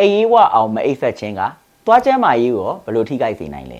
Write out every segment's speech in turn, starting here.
အေးဝအောင်မအိပ်ဆက်ခြင်းကသွားကျမ်းမာရေးကိုဘယ်လိုထိခိုက်စေနိုင်လဲ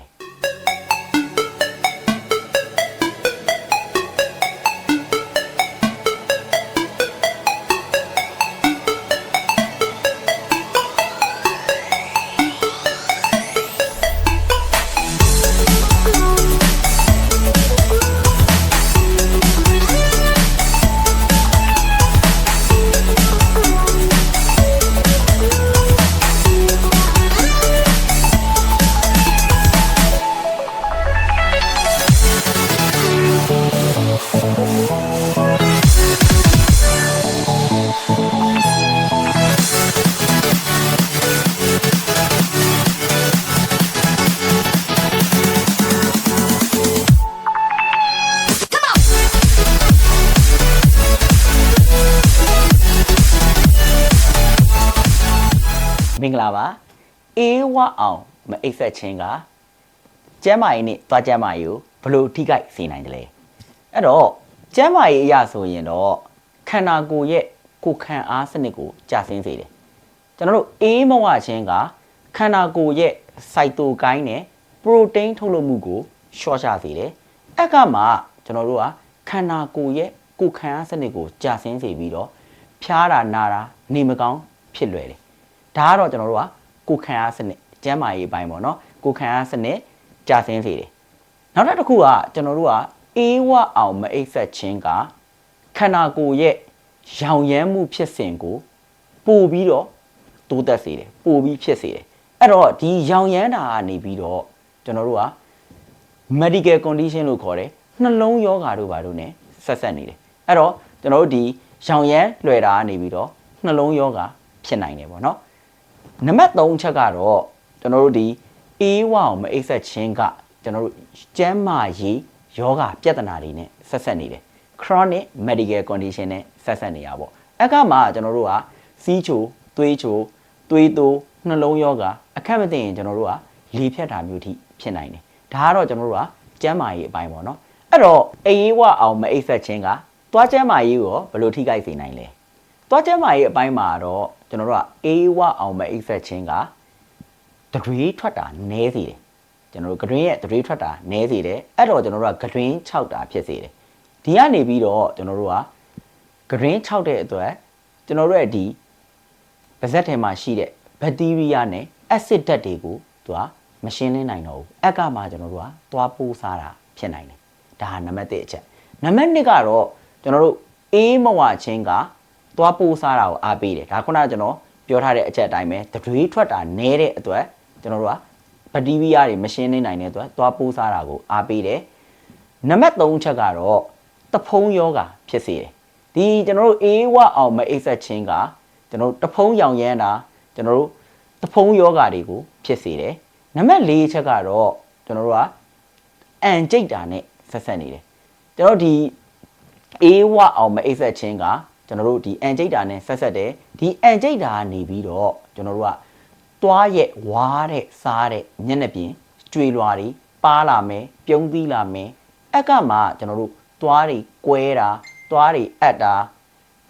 မင်္ဂလာပါအေးဝအောင်မအိပ်ဆက်ခြင်းကကျမ်းမာရေးနဲ့သွားကျမ်းမာရေးကိုဘယ်လိုထိခိုက်စေနိုင်တယ်လဲအဲ့တော့ကျမ်းမာရေးအရာဆိုရင်တော့ခန္ဓာကိုယ်ရဲ့ကိုယ်ခံအားစနစ်ကိုကြာဆင်းစေတယ်ကျွန်တော်တို့အေးမဝခြင်းကခန္ဓာကိုယ်ရဲ့စိုက်တိုကိုင်းနဲ့ပရိုတိန်းထုတ်လုပ်မှုကိုရှော့ချစေတယ်အဲ့ကမှကျွန်တော်တို့ကခန္ဓာကိုယ်ရဲ့ကိုယ်ခံအားစနစ်ကိုကြာဆင်းစေပြီးတော့ဖျားတာနာတာနေမကောင်းဖြစ်လွယ်တယ် ဒါကတော့ကျွန်တော်တို့ကကိုယ်ခံအားစနစ်ကျန်းမာရေးအပိုင်းပေါ့နော်ကိုယ်ခံအားစနစ်ကြာဆင်းစေတယ်နောက်တစ်ခုကကျွန်တော်တို့ကအေးဝအောင်မအိပ်ဆက်ခြင်းကခန္ဓာကိုယ်ရဲ့ရောင်ရမ်းမှုဖြစ်စဉ်ကိုပို့ပြီးတော့တိုးတက်စေတယ်ပို့ပြီးဖြစ်စေတယ်အဲ့တော့ဒီရောင်ရမ်းတာကနေပြီးတော့ကျွန်တော်တို့က medical condition လို့ခေါ်တယ်နှလုံးယောဂါတို့ဘာတို့ ਨੇ ဆက်ဆက်နေတယ်အဲ့တော့ကျွန်တော်တို့ဒီရောင်ရမ်းလွယ်တာကနေပြီးတော့နှလုံးယောဂါဖြစ်နိုင်တယ်ပေါ့နော် နံပါတ်3ချက်ကတော့ကျွန်တော်တို့ဒီအေးဝအောင်မအိပ်ဆက်ခြင်းကကျွန်တော်တို့ကျန်းမာရေးယောဂပြဿနာတွေနဲ့ဆက်ဆက်နေတယ် chronic medical condition နဲ့ဆက်ဆက်နေရပေါ့အဲ့ကမှကျွန်တော်တို့ကစီးချိုသွေးချိုသွေးတိုးနှလုံးယောဂအခက်မသိရင်ကျွန်တော်တို့ကလေဖြတ်တာမျိုးထိဖြစ်နိုင်တယ်ဒါကတော့ကျွန်တော်တို့ကကျန်းမာရေးအပိုင်းပေါ့နော်အဲ့တော့အေးဝအောင်မအိပ်ဆက်ခြင်းကသွားကျန်းမာရေးကိုရောဘယ်လိုထိခိုက်စေနိုင်လဲသွားကျမ်းမာရေးအပိုင်းမှာတော့ ကျွန်တော်တို့ကအေးဝအောင်မဲ့အိပ်ဆက်ခြင်းကတရွေးထွက်တာနည်းစေတယ်ကျွန်တော်တို့ကတွင်ရဲ့တရွေးထွက်တာနည်းစေတယ်အဲ့တော့ကျွန်တော်တို့ကကတွင်6တာဖြစ်စေတယ်ဒီကနေပြီးတော့ကျွန်တော်တို့ကကတွင်6တဲ့အတွက်ကျွန်တော်တို့ရဲ့ဒီပါဇက်ထဲမှာရှိတဲ့ဘက်တီးရီးယားနဲ့အက်ဆစ်ဓာတ်တွေကိုသူကမရှင်းလင်းနိုင်တော့ဘူးအက်ကမှကျွန်တော်တို့ကသွားပိုးစားတာဖြစ်နိုင်တယ်ဒါဟာနံပါတ်1အချက်နံပါတ်2ကတော့ကျွန်တော်တို့အေးမဝချင်းက သွားပိုးစားတာကိုအားပေးတယ်ဒါခုနကကျွန်တော်ပြောထားတဲ့အချက်အတိုင်းပဲတတွေးထွက်တာနည်းတဲ့အတွက်ကျွန်တော်တို့ကဘက်တီးရီးယားတွေမရှင်းနေနိုင်တဲ့အတွက်သွားပိုးစားတာကိုအားပေးတယ်နံပါတ်3ချက်ကတော့တဖုံးယောဂဖြစ်စေတယ်ဒီကျွန်တော်တို့အေးဝအောင်မအိပ်ဆက်ခြင်းကကျွန်တော်တို့တဖုံးရောင်ရမ်းတာကျွန်တော်တို့တဖုံးယောဂတွေကိုဖြစ်စေတယ်နံပါတ်4ချက်ကတော့ကျွန်တော်တို့ကအန်ကြိတ်တာနဲ့ဆက်ဆက်နေတယ်ကျွန်တော်တို့ဒီအေးဝအောင်မအိပ်ဆက်ခြင်းက ကျွန်တော်တို့ဒီအန်ကြိတ်တာနဲ့ဆက်ဆက်တယ်ဒီအန်ကြိတ်တာကနေပြီးတော့ကျွန်တော်တို့ကတွားရဲ့ဝါးတဲ့စားတဲ့မျက်နှာပြင်ကျွေလွာတွေပါလာမယ်ပြုံးသီးလာမယ်အက်ကမှကျွန်တော်တို့တွားတွေကွဲတာတွားတွေအက်တာ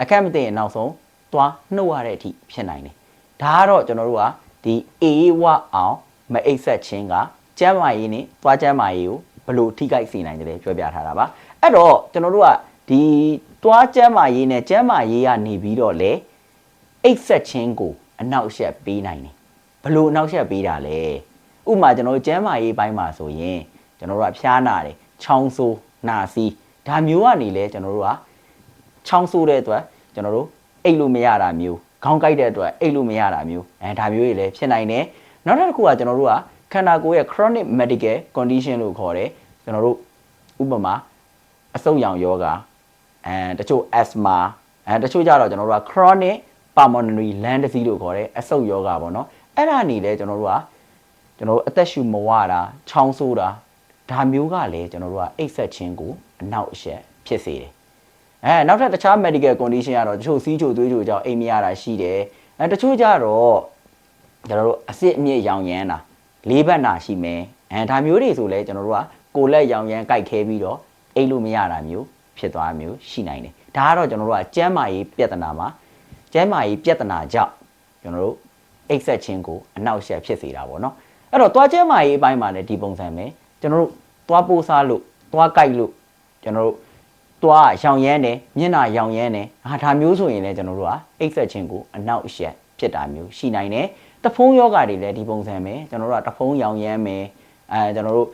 အခက်မသိရင်နောက်ဆုံးတွားနှုတ်ရတဲ့အထိဖြစ်နိုင်တယ်ဒါကတော့ကျွန်တော်တို့ကဒီအေးဝအောင်မအိပ်ဆက်ခြင်းကကျမ်းမာရေးနဲ့တွားကျမ်းမာရေးကိုဘယ်လို့ထိခိုက်စေနိုင်တယ်လဲပြောပြထားတာပါအဲ့တော့ကျွန်တော်တို့ကဒီ တွားကျမ်းမာရေးနဲ့ကျမ်းမာရေးကနေပြီးတော့လေအိပ်ဆက်ခြင်းကိုအနောက်အရှက်ပေးနိုင်တယ်ဘယ်လို့အနောက်အရှက်ပေးတာလဲဥပမာကျွန်တော်တို့ကျမ်းမာရေးပိုင်းမှာဆိုရင်ကျွန်တော်တို့ကဖျားနာတယ်ချောင်းဆိုးနာစီးဒါမျိုးကနေလဲကျွန်တော်တို့ကချောင်းဆိုးတဲ့အတွက်ကျွန်တော်တို့အိပ်လို့မရတာမျိုးခေါင်းကိုက်တဲ့အတွက်အိပ်လို့မရတာမျိုးအဲဒါမျိုးတွေလည်းဖြစ်နိုင်တယ်နောက်တစ်ခုကကျွန်တော်တို့ကခန္ဓာကိုယ်ရဲ့ chronic medical condition လို့ခေါ်တယ်ကျွန်တော်တို့ဥပမာအဆုတ်ရောင်ယောဂ အဲတချို့ asthma အဲတချို့ကြတော့ကျွန်တော်တို့က chronic pulmonary lung disease လို့ခေါ်တယ်အဆုတ်ယောဂပေါ့နော်အဲ့ဒါနေလဲကျွန်တော်တို့ကကျွန်တော်တို့အသက်ရှူမဝတာချောင်းဆိုးတာဒါမျိုးကလည်းကျွန်တော်တို့ကအိပ်ဆက်ခြင်းကိုအနောက်အရှက်ဖြစ်စေတယ်အဲနောက်ထပ်တခြား medical condition ကတော့တချို့စီးချိုသွေးချိုကြောင့်အိမ်မရတာရှိတယ်အဲတချို့ကြတော့ကျွန်တော်တို့အစစ်အမြစ်ရောင်ရမ်းတာလေးဘက်နာရှိမယ်အဲဒါမျိုးတွေဆိုလဲကျွန်တော်တို့ကကိုယ်လက်ရောင်ရမ်းကြိုက်ခဲပြီးတော့အိပ်လို့မရတာမျိုး ဖြစ်သွားမျိုးရှိနိုင်တယ်ဒါကတော့ကျွန်တော်တို့ကကျန်းမာရေးပြဿနာမှာကျန်းမာရေးပြဿနာကြောင့်ကျွန်တော်တို့အိတ်ဆက်ခြင်းကိုအနောက်ရှက်ဖြစ်စေတာပေါ့နော်အဲ့တော့သွားကျဲမာရေးအပိုင်းမှာလည်းဒီပုံစံပဲကျွန်တော်တို့သွားပိုးစားလို့သွားကြိုက်လို့ကျွန်တော်တို့သွားရောင်ရမ်းတယ်မျက်နှာရောင်ရမ်းတယ်ဟာဒါမျိုးဆိုရင်လည်းကျွန်တော်တို့ကအိတ်ဆက်ခြင်းကိုအနောက်ရှက်ဖြစ်တာမျိုးရှိနိုင်တယ်တဖုံးယောဂတွေလည်းဒီပုံစံပဲကျွန်တော်တို့ကတဖုံးရောင်ရမ်းမယ်အဲကျွန်တော်တို့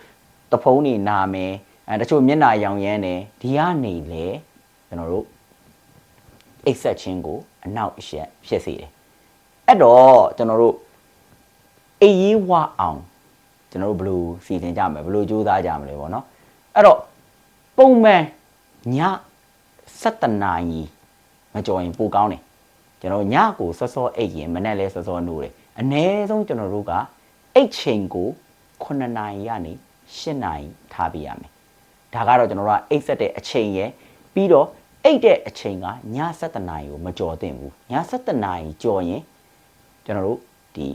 တဖုံးနေနာမယ် အဲတချို့မျက်နှာရောင်ရမ်းတယ်ဒီကနေလေကျွန်တော်တို့အိတ်ဆက်ခြင်းကိုအနောက်အရှက်ဖြစ်စေတယ်အဲ့တော့ကျွန်တော်တို့အေးရေးဝအောင်ကျွန်တော်တို့ဘယ်လိုစီစဉ်ကြမလဲဘယ်လိုကြိုးစားကြမလဲပေါ့နော်အဲ့တော့ပုံမှန်ည7နာရီမကြော်ရင်ပိုကောင်းတယ်ကျွန်တော်ညကိုစောစောအိတ်ရင်မနေ့လဲစောစောနိုးတယ်အနည်းဆုံးကျွန်တော်တို့ကအိတ်ချိန်ကို9နာရီကနေ10နာရီထားပြရမယ် ဒါကတော့ကျွန်တော်တို့ကအိတ်ဆက်တဲ့အချိန်ရယ်ပြီးတော့အိတ်တဲ့အချိန်ကည7နာရီကိုမကြော်သင့်ဘူးည7နာရီကြော်ရင်ကျွန်တော်တို့ဒီ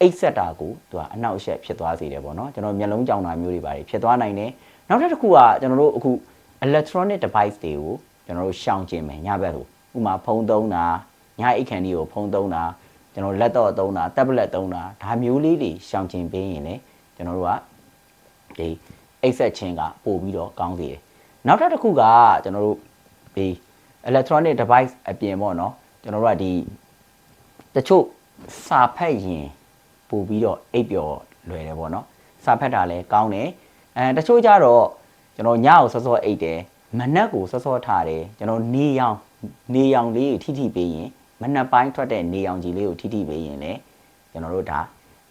အိတ်ဆက်တာကိုသူကအနောက်အရှက်ဖြစ်သွားစေတယ်ပေါ့နော်ကျွန်တော်မျက်လုံးကြောင်တာမျိုးတွေပါတယ်ဖြစ်သွားနိုင်တယ်နောက်တစ်ခုကကျွန်တော်တို့အခု electronic device တွေကိုကျွန်တော်တို့ရှောင်ကျင်မယ်ညဘက်ကိုဥပမာဖုန်းသုံးတာညအိတ်ခန်ဒီကိုဖုန်းသုံးတာကျွန်တော် laptop သုံးတာ tablet သုံးတာဒါမျိုးလေးတွေရှောင်ကျင်ပေးရင်လေကျွန်တော်တို့ကဒီ အိတ်ဆက်ခြင်းကပို့ပြီးတော့ကောင်းစေတယ်နောက်တစ်ခုကကျွန်တော်တို့ဒီ electronic device အပြင်ပေါ့နော်ကျွန်တော်တို့ကဒီတချို့စာဖတ်ရင်ပို့ပြီးတော့အိပ်ပျော်လွယ်တယ်ပေါ့နော်စာဖတ်တာလည်းကောင်းတယ်အဲတချို့ကြတော့ကျွန်တော်ညကိုစောစောအိပ်တယ်မနက်ကိုစောစောထားတယ်ကျွန်တော်နေရောင်နေရောင်လေးကိုထိထိပေးရင်မနက်ပိုင်းထွက်တဲ့နေရောင်ကြီးလေးကိုထိထိပေးရင်လည်းကျွန်တော်တို့ဒါ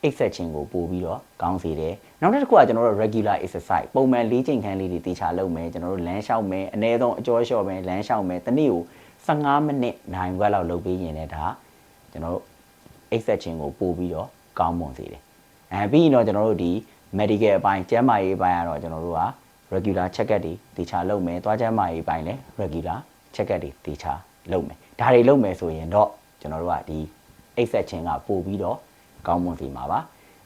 အိတ်ဆက်ခြင်းကိုပို့ပြီးတော့ကောင်းစေတယ်နောက်တစ်ခုကကျွန်တော်တို့ regular exercise ပုံမှန်လေးချိန်ခန်းလေးတွေတေချာလုပ်မယ်ကျွန်တော်တို့လမ်းလျှောက်မယ်အနည်းဆုံးအကျော်လျှော့မယ်လမ်းလျှောက်မယ်တစ်နေ့ကို15မိနစ်နိုင်ခွက်လောက်လုပ်ပေးရင်လည်းဒါကျွန်တော်တို့အိတ်ဆက်ခြင်းကိုပို့ပြီးတော့ကောင်းမွန်စေတယ်အဲပြီးရင်တော့ကျွန်တော်တို့ဒီ medical အပိုင်းကျန်းမာရေးအပိုင်းကတော့ကျွန်တော်တို့က regular check up တွေတေချာလုပ်မယ်သွားကျန်းမာရေးအပိုင်းလည်း regular check up တွေတေချာလုပ်မယ်ဒါတွေလုပ်မယ်ဆိုရင်တော့ကျွန်တော်တို့ကဒီအိတ်ဆက်ခြင်းကပို့ပြီးတော့ ကောင်းမွန်စီမှာပါ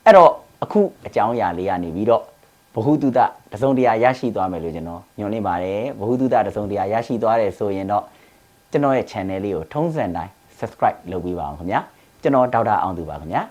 အဲ့တော့အခုအကြောင်းအရာလေးကနေပြီးတော့ဘ ഹു တုတတစုံတရာရရှိသွားမယ်လို့ကျွန်တော်ညွှန်နေပါတယ်ဘ ഹു တုတတစုံတရာရရှိသွားတယ်ဆိုရင်တော့ကျွန်တော်ရဲ့ channel လေးကိုထုံးစံတိုင်း subscribe လုပ်ပေးပါအောင်ခင်ဗျာကျွန်တော်ဒေါက်တာအောင်သူပါခင်ဗျာ